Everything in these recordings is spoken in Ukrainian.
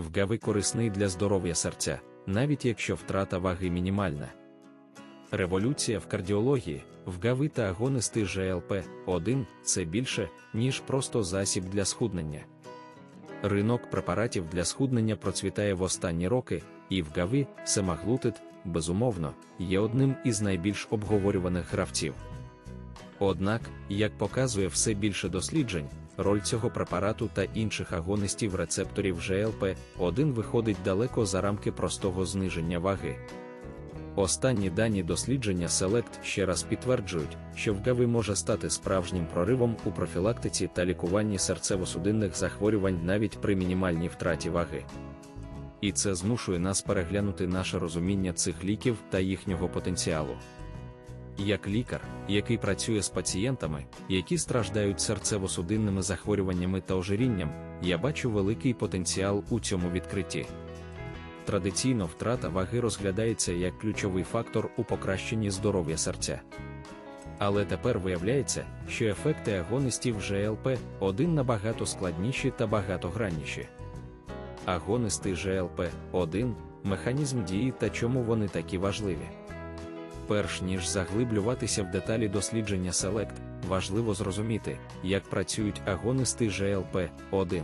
вгави корисний для здоров'я серця, навіть якщо втрата ваги мінімальна. Революція в кардіології, вгави та агонисти ЖЛП-1 це більше, ніж просто засіб для схуднення. Ринок препаратів для схуднення процвітає в останні роки, і вгави, семаглутид, безумовно, є одним із найбільш обговорюваних гравців. Однак, як показує все більше досліджень, роль цього препарату та інших агонистів рецепторів ЖЛП-1 виходить далеко за рамки простого зниження ваги. Останні дані дослідження Select ще раз підтверджують, що вгави може стати справжнім проривом у профілактиці та лікуванні серцево-судинних захворювань навіть при мінімальній втраті ваги. І це змушує нас переглянути наше розуміння цих ліків та їхнього потенціалу. Як лікар, який працює з пацієнтами, які страждають серцево-судинними захворюваннями та ожирінням, я бачу великий потенціал у цьому відкритті. Традиційно втрата ваги розглядається як ключовий фактор у покращенні здоров'я серця. Але тепер виявляється, що ефекти агонистів ЖЛП-1 набагато складніші та багатогранніші. Агонисти ЖЛП-1 механізм дії та чому вони такі важливі. Перш ніж заглиблюватися в деталі дослідження Select, важливо зрозуміти, як працюють агонисти ЖЛП-1.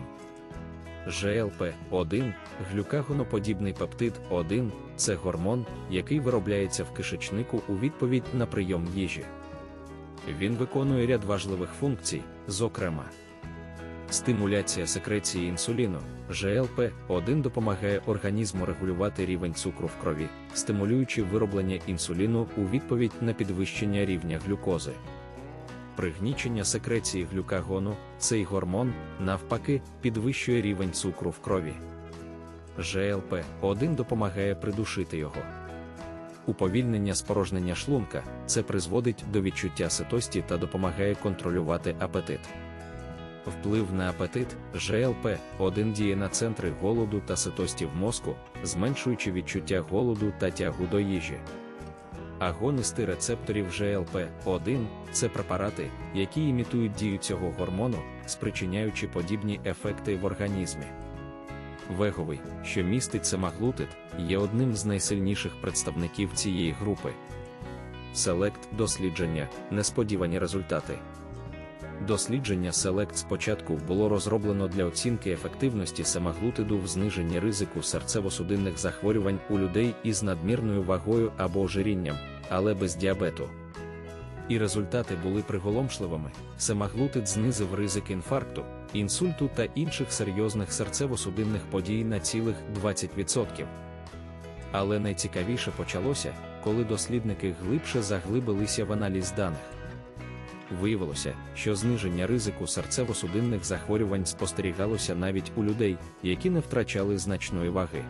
ЖЛП-1, глюкагоноподібний пептид 1 це гормон, який виробляється в кишечнику у відповідь на прийом їжі. Він виконує ряд важливих функцій, зокрема, стимуляція секреції інсуліну. ЖЛП-1 допомагає організму регулювати рівень цукру в крові, стимулюючи вироблення інсуліну у відповідь на підвищення рівня глюкози. Пригнічення секреції глюкагону, цей гормон, навпаки, підвищує рівень цукру в крові. ЖЛП-1 допомагає придушити його. Уповільнення спорожнення шлунка це призводить до відчуття ситості та допомагає контролювати апетит. Вплив на апетит ЖЛП-1 діє на центри голоду та ситості в мозку, зменшуючи відчуття голоду та тягу до їжі. Агонисти рецепторів ЖЛП-1 це препарати, які імітують дію цього гормону, спричиняючи подібні ефекти в організмі. Веговий, що містить семаглутид, є одним з найсильніших представників цієї групи. Селект дослідження, несподівані результати. Дослідження Select спочатку було розроблено для оцінки ефективності семаглутиду в зниженні ризику серцево-судинних захворювань у людей із надмірною вагою або ожирінням, але без діабету. І результати були приголомшливими. Семаглутид знизив ризик інфаркту, інсульту та інших серйозних серцево-судинних подій на цілих 20%. Але найцікавіше почалося, коли дослідники глибше заглибилися в аналіз даних. Виявилося, що зниження ризику серцево-судинних захворювань спостерігалося навіть у людей, які не втрачали значної ваги.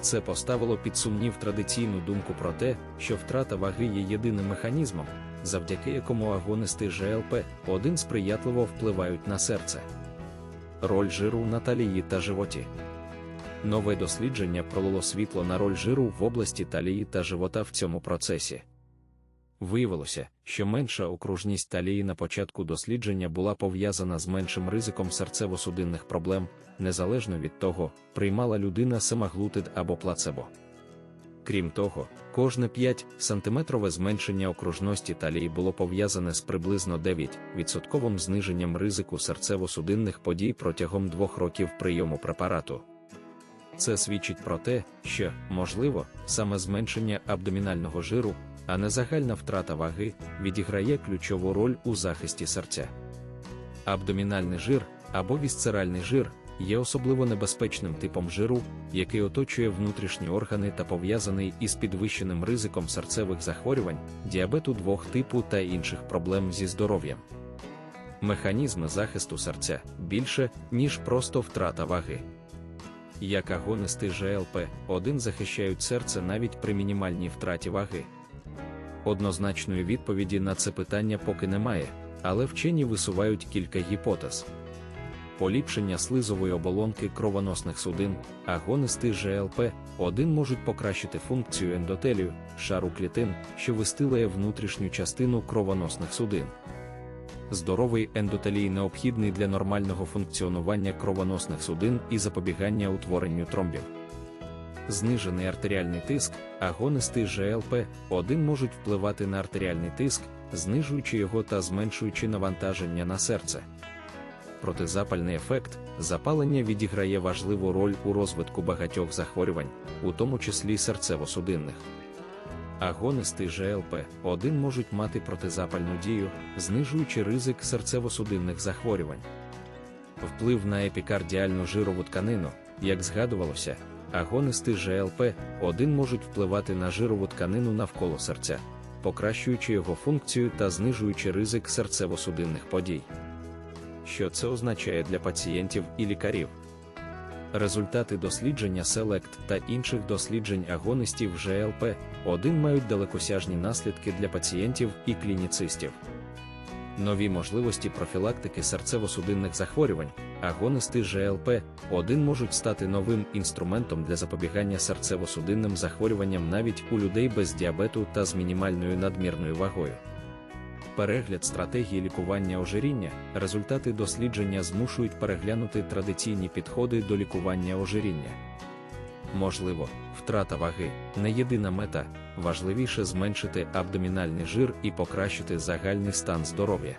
Це поставило під сумнів традиційну думку про те, що втрата ваги є єдиним механізмом, завдяки якому агонисти ЖЛП-1 сприятливо впливають на серце. Роль жиру на талії та животі. Нове дослідження пролило світло на роль жиру в області талії та живота в цьому процесі. Виявилося, що менша окружність талії на початку дослідження була пов'язана з меншим ризиком серцево-судинних проблем, незалежно від того, приймала людина семаглутид або плацебо. Крім того, кожне 5-сантиметрове зменшення окружності талії було пов'язане з приблизно 9% зниженням ризику серцево-судинних подій протягом двох років прийому препарату. Це свідчить про те, що, можливо, саме зменшення абдомінального жиру а не загальна втрата ваги, відіграє ключову роль у захисті серця. Абдомінальний жир або вісцеральний жир є особливо небезпечним типом жиру, який оточує внутрішні органи та пов'язаний із підвищеним ризиком серцевих захворювань, діабету двох типу та інших проблем зі здоров'ям. Механізми захисту серця більше, ніж просто втрата ваги. Як агонисти ЖЛП-1 захищають серце навіть при мінімальній втраті ваги. Однозначної відповіді на це питання поки немає, але вчені висувають кілька гіпотез. Поліпшення слизової оболонки кровоносних судин, агонисти ЖЛП-1 можуть покращити функцію ендотелію, шару клітин, що вистилає внутрішню частину кровоносних судин. Здоровий ендотелій необхідний для нормального функціонування кровоносних судин і запобігання утворенню тромбів. Знижений артеріальний тиск, агонисти ЖЛП-1 можуть впливати на артеріальний тиск, знижуючи його та зменшуючи навантаження на серце. Протизапальний ефект запалення відіграє важливу роль у розвитку багатьох захворювань, у тому числі серцево-судинних. Агонисти ЖЛП-1 можуть мати протизапальну дію, знижуючи ризик серцево-судинних захворювань. Вплив на епікардіальну жирову тканину, як згадувалося, агонисти ЖЛП-1 можуть впливати на жирову тканину навколо серця, покращуючи його функцію та знижуючи ризик серцево-судинних подій. Що це означає для пацієнтів і лікарів? Результати дослідження SELECT та інших досліджень агонистів ЖЛП-1 мають далекосяжні наслідки для пацієнтів і клініцистів. Нові можливості профілактики серцево-судинних захворювань, агонисти ЖЛП-1 можуть стати новим інструментом для запобігання серцево-судинним захворюванням навіть у людей без діабету та з мінімальною надмірною вагою. Перегляд стратегії лікування ожиріння, результати дослідження змушують переглянути традиційні підходи до лікування ожиріння. Можливо, втрата ваги не єдина мета, важливіше зменшити абдомінальний жир і покращити загальний стан здоров'я.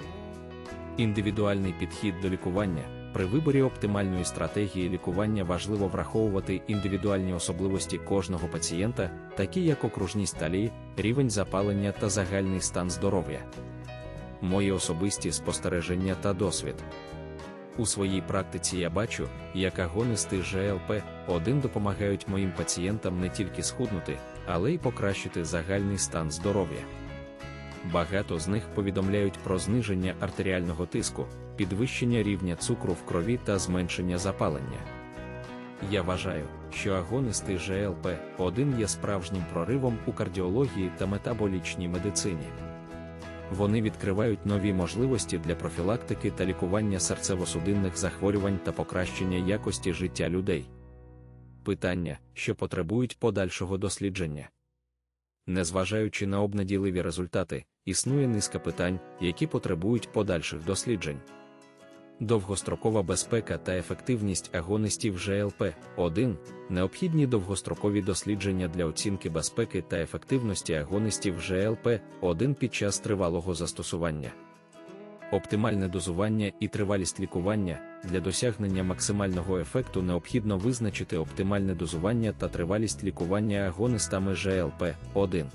Індивідуальний підхід до лікування при виборі оптимальної стратегії лікування важливо враховувати індивідуальні особливості кожного пацієнта, такі як окружність талії, рівень запалення та загальний стан здоров'я. Мої особисті спостереження та досвід. У своїй практиці я бачу, як агонисти ЖЛП-1 допомагають моїм пацієнтам не тільки схуднути, але й покращити загальний стан здоров'я. Багато з них повідомляють про зниження артеріального тиску, підвищення рівня цукру в крові та зменшення запалення. Я вважаю, що агонисти ЖЛП-1 є справжнім проривом у кардіології та метаболічній медицині. Вони відкривають нові можливості для профілактики та лікування серцево-судинних захворювань та покращення якості життя людей. Питання, що потребують подальшого дослідження. Незважаючи на обнадійливі результати, існує низка питань, які потребують подальших досліджень. Довгострокова безпека та ефективність агонистів ЖЛП-1 необхідні довгострокові дослідження для оцінки безпеки та ефективності агонистів ЖЛП-1 під час тривалого застосування. Оптимальне дозування і тривалість лікування для досягнення максимального ефекту необхідно визначити оптимальне дозування та тривалість лікування агонистами ЖЛП-1.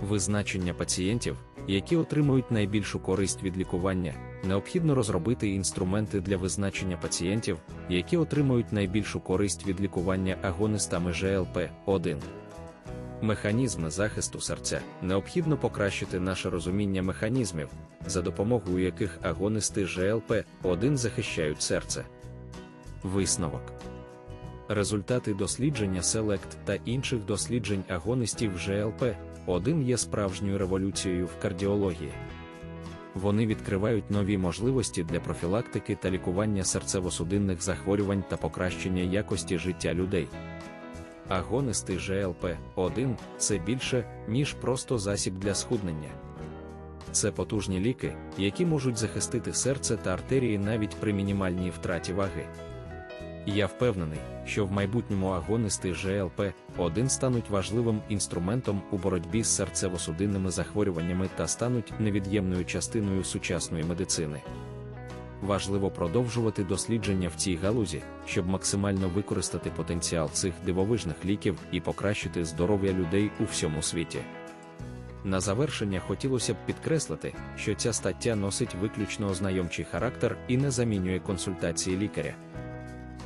Визначення пацієнтів, які отримують найбільшу користь від лікування, необхідно розробити інструменти для визначення пацієнтів, які отримують найбільшу користь від лікування агонистами ЖЛП-1. Механізми захисту серця необхідно покращити наше розуміння механізмів, за допомогою яких агонисти ЖЛП-1 захищають серце. Висновок. Результати дослідження SELECT та інших досліджень агонистів ЖЛП-1 є справжньою революцією в кардіології. Вони відкривають нові можливості для профілактики та лікування серцево-судинних захворювань та покращення якості життя людей. Агонисти ЖЛП-1 це більше, ніж просто засіб для схуднення. Це потужні ліки, які можуть захистити серце та артерії навіть при мінімальній втраті ваги. Я впевнений, що в майбутньому агонисти ЖЛП-1 стануть важливим інструментом у боротьбі з серцево-судинними захворюваннями та стануть невід'ємною частиною сучасної медицини. Важливо продовжувати дослідження в цій галузі, щоб максимально використати потенціал цих дивовижних ліків і покращити здоров'я людей у всьому світі. На завершення хотілося б підкреслити, що ця стаття носить виключно ознайомчий характер і не замінює консультації лікаря.